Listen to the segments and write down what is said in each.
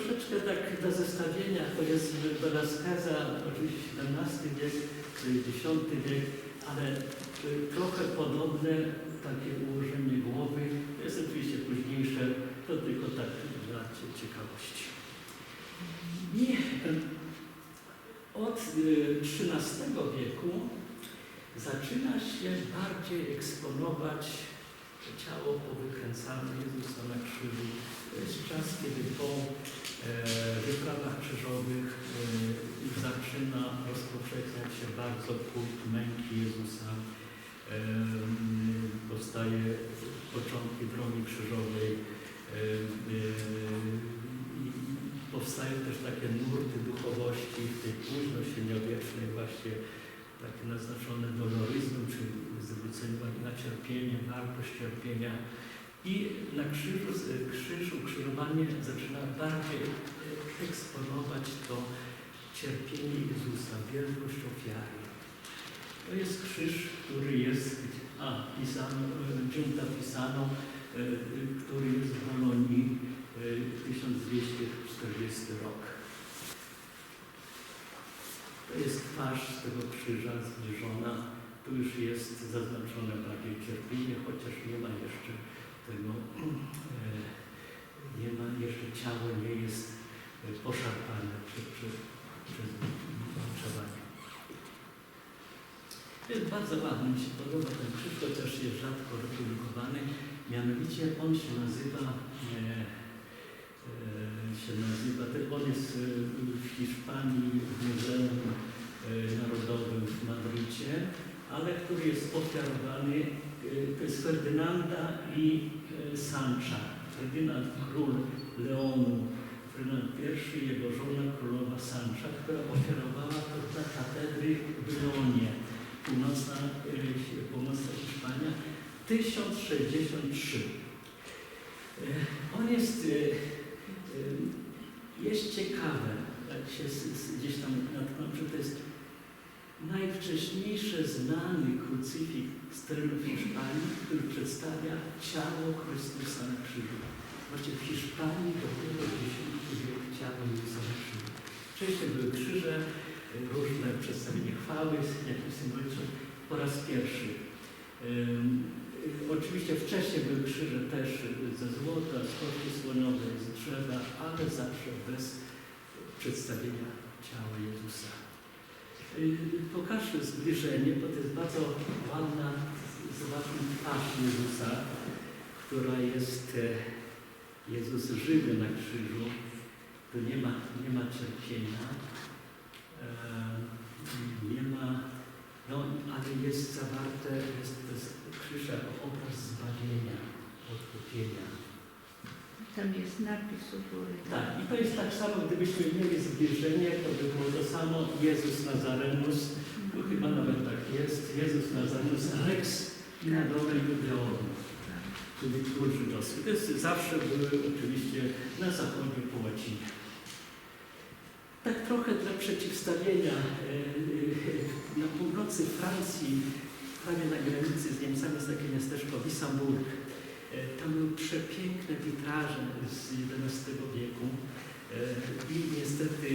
troszeczkę tak do zestawienia, to jest Velasqueza, oczywiście XVII wiek, X wiek, ale y, trochę podobne takie ułożenie głowy. Jest oczywiście późniejsze, to tylko tak dla cie- ciekawości. I y, od y, XIII wieku zaczyna się bardziej eksponować ciało powykręcane Jezusa na krzyżu. To jest czas, kiedy po e, wyprawach krzyżowych e, zaczyna rozpowszechniać się bardzo kult męki Jezusa. Powstaje początki drogi krzyżowej. I powstają też takie nurty duchowości w tej późnośredniowiecznej właśnie takie naznaczone doloryzmem, czyli zwróceniem na cierpienie, wartość cierpienia. I na krzyżu, krzyż, ukrzyżowanie zaczyna bardziej eksponować to cierpienie Jezusa, wielkość ofiary. To jest krzyż, który jest, a, pisano, Giunta pisano, e, e, który jest w Bolonii e, 1240 rok. To jest twarz tego krzyża zbliżona. Tu już jest zaznaczone bardziej cierpienie, chociaż nie ma jeszcze tego, e, nie ma jeszcze ciało nie jest e, poszarpane jest bardzo ładny, mi się podoba ten krzyż, chociaż jest rzadko republikowany. Mianowicie on się nazywa e, e, się nazywa, on jest e, w Hiszpanii w Muzeum e, Narodowym w Madrycie, ale który jest ofiarowany, e, to jest Ferdynanda i Sancha. Ferdynand król Leonu, Ferdynand I, jego żona królowa Sancha, która ofiarowała to dla katedry w Leonie, północna, e, północna Hiszpania, 1063. E, On jest e, Jest ciekawe, jak się gdzieś tam natknąłem, że to jest najwcześniejszy znany krucyfiks z terenów Hiszpanii, który przedstawia ciało Chrystusa na krzyżu. Właśnie w Hiszpanii dopiero X wieku ciało krzyżu. Wcześniej były krzyże, różne przedstawienie chwały, jakieś symboliczne, po raz pierwszy. Oczywiście wcześniej były krzyże też ze złota, z kości słoniowej, z drzewa, ale zawsze bez przedstawienia ciała Jezusa. Pokażmy zbliżenie, bo to jest bardzo ładna, zobaczmy twarz Jezusa, która jest, e, Jezus żywy na krzyżu, tu nie ma, nie ma cierpienia, e, nie ma, no ale jest zawarte, jest, to jest krzyż jako obraz zbawienia, odkupienia. Tam jest napis u góry. Tak, i to jest tak samo, gdybyśmy mieli zbliżenie, to by było to samo Jezus Nazarenus, tu chyba nawet tak jest, Jezus Nazarenus Rex i na dole Judeonu, To jest, zawsze były oczywiście na zachodzie po łacinie. Tak trochę dla przeciwstawienia e, e, na północy Francji, prawie na granicy z Niemcami jest takie miasteczko Wissembourg. E, Tam były przepiękne witraże z XI wieku i niestety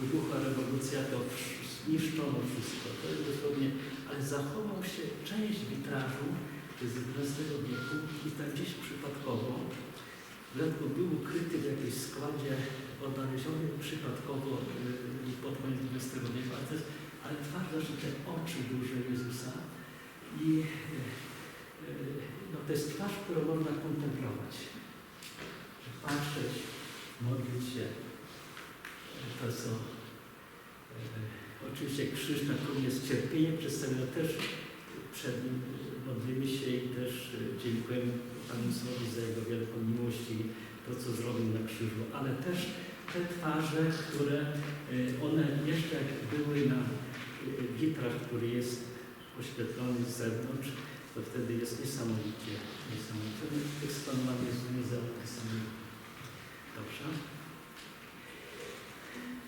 wybuchła rewolucja, to zniszczono wszystko. To jest dosłownie, ale zachował się część witrażu z XI wieku i tam gdzieś przypadkowo, ledwo był ukryty w jakimś składzie odnaleziony przypadkowo e, pod koniec XX wieku, ale, jest, ale twarz że te oczy duże Jezusa i e, e, no, to jest twarz, którą można kontemplować. Patrzeć, modlić się. E, To e, oczywiście krzyż, na jest cierpienie przedstawione też przed nim. Modlimy się i też e, dziękujemy Panu Jezusowi za Jego wielką miłość i to, co zrobił na krzyżu, ale też te twarze, które e, one jeszcze jak były na e, witraż, który jest oświetlony z zewnątrz, to wtedy jest niesamowicie, niesamowicie eksponowany jest w. Dobrze.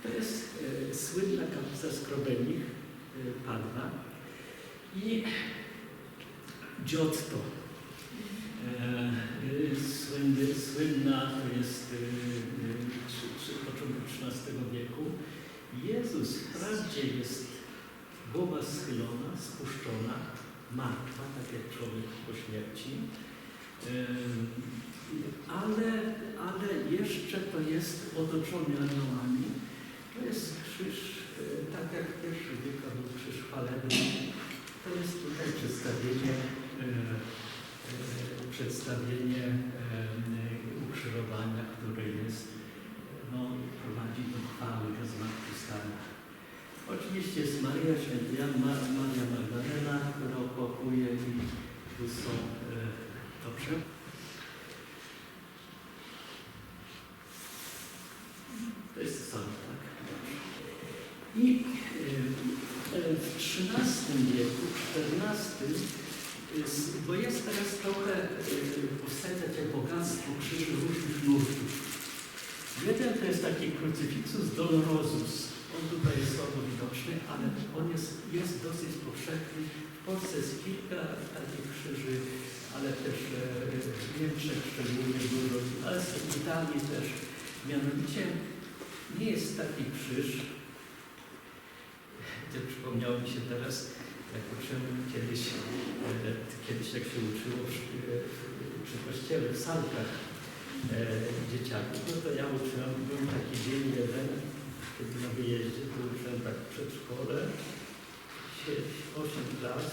To jest słynna kaplica Skrobenich, e, Padwa i Giotto. E, e, słynny, słynna jest, e, e, czy przy- początek XIII wieku. Jezus wprawdzie jest głowa schylona, spuszczona, martwa, tak jak człowiek po śmierci, Em, ale, ale jeszcze to jest otoczony aniołami. To jest krzyż, e, tak jak w pierwszych wiekach był krzyż chwalebny. To jest tutaj przedstawienie, e, e, przedstawienie e, ukrzyżowania, które jest, no, prowadzi do chwały, do zmartwychwstania. Oczywiście jest Maria Ma- Maria Magdalena, która opłakuje i tu są dobrze. To jest samo, tak? I e, e, w XIII wieku, XIV, bo jest teraz trochę e, powstanie te bogactwo krzyży różnych nurtów. Jeden to jest taki krucyfiksus dolorosus. On tutaj jest słabo widoczny, ale on jest, jest dosyć powszechny. W Polsce jest kilka takich krzyży, ale też e, w Niemczech szczególnie dużo, ale w Italii też. Mianowicie nie jest taki krzyż, gdzie przypomniało mi się teraz, jak uczyłem kiedyś, e, kiedyś jak się uczyło w- przy kościele w salkach e, dzieciaków, no to ja uczyłem, był taki dzień jeden, kiedy na wyjeździe, to uczyłem tak w przedszkole, sie- osiem klas,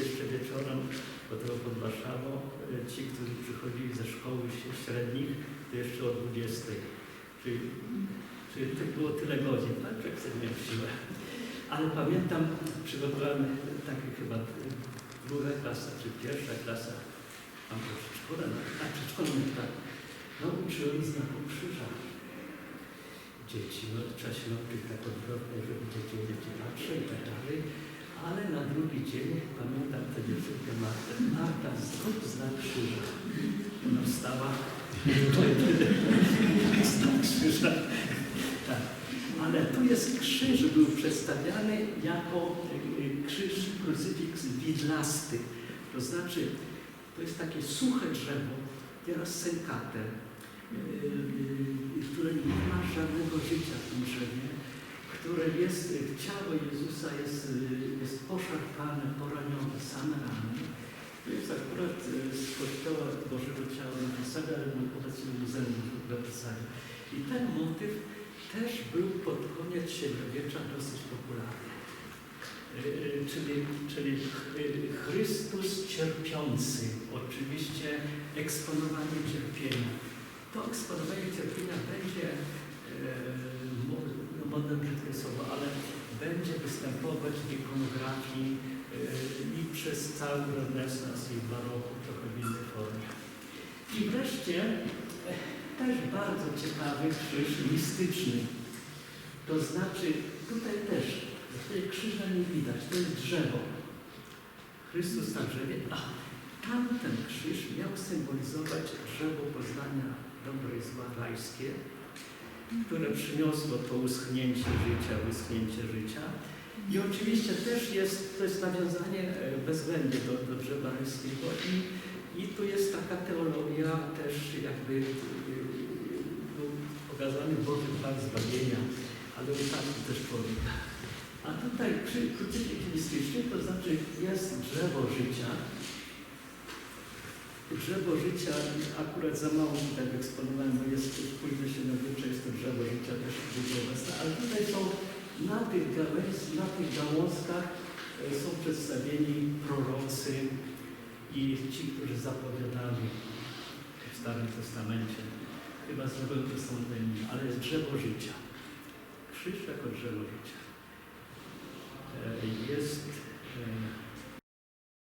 jeszcze wieczorem, bo to pod Warszawą, e, ci, którzy przychodzili ze szkoły średnich, to jeszcze o 20. Czyli, czyli to było tyle godzin, tak, jak sobie siłę. Ale pamiętam, przygotowałem takie chyba druga klasa, czy pierwsza klasa, tam po przedszkole, no, tak, przedszkole, tak, no uczyłem znaku krzyża. Dzieci, no trzeba się nauczyć tak odwrotnie, żeby dzieci nie patrzą i tak dalej. Ale na drugi dzień pamiętam tę dziewczynkę Martę. Marta, zrób znak krzyża. Ona wstała. znak krzyża. Ale tu jest krzyż, był przedstawiany jako y, y, krzyż, krucyfiks widlasty. To znaczy, to jest takie suche drzewo, teraz sękate, y, które nie ma żadnego życia w tym drzewie, które jest, ciało Jezusa jest, jest poszarpane, poranione, same rany. To jest akurat z kościoła Bożego Ciała Jezusa, ale był obecnie muzeum w. I ten motyw też był pod koniec średniowiecza dosyć popularny. Y, y, Czyli, czyli Chrystus cierpiący, oczywiście eksponowanie cierpienia. To eksponowanie cierpienia będzie, e, no modne brzydkie słowo, ale będzie występować w ikonografii e, i przez cały renesans i baroku trochę w innej formie. I wreszcie e, też bardzo ciekawy krzyż mistyczny. To znaczy, tutaj też, tutaj krzyża nie widać, to jest drzewo. Chrystus na drzewie, a tamten krzyż miał symbolizować drzewo poznania dobro i zła rajskie, które przyniosło to uschnięcie życia, wyschnięcie życia. I oczywiście też jest, to jest nawiązanie e, bezwzględnie do, do drzewa rajskiego i, i tu jest taka teologia też jakby e, pokazany Boży plan zbawienia, ale o tak też powiem. A tutaj przy krucyfiks mistyczny, to znaczy jest drzewo życia. Drzewo życia akurat za mało tutaj eksponowałem, bo jest późne średniowiecze, jest to drzewo życia też dużo obecne, ale tutaj są na tych, gałęz, na tych gałązkach e, są przedstawieni prorocy i ci, którzy zapowiadali w Starym Testamencie, chyba z Nowego Testamentu, nie, ale jest drzewo życia. Krzyż jako drzewo życia. E, Jest e,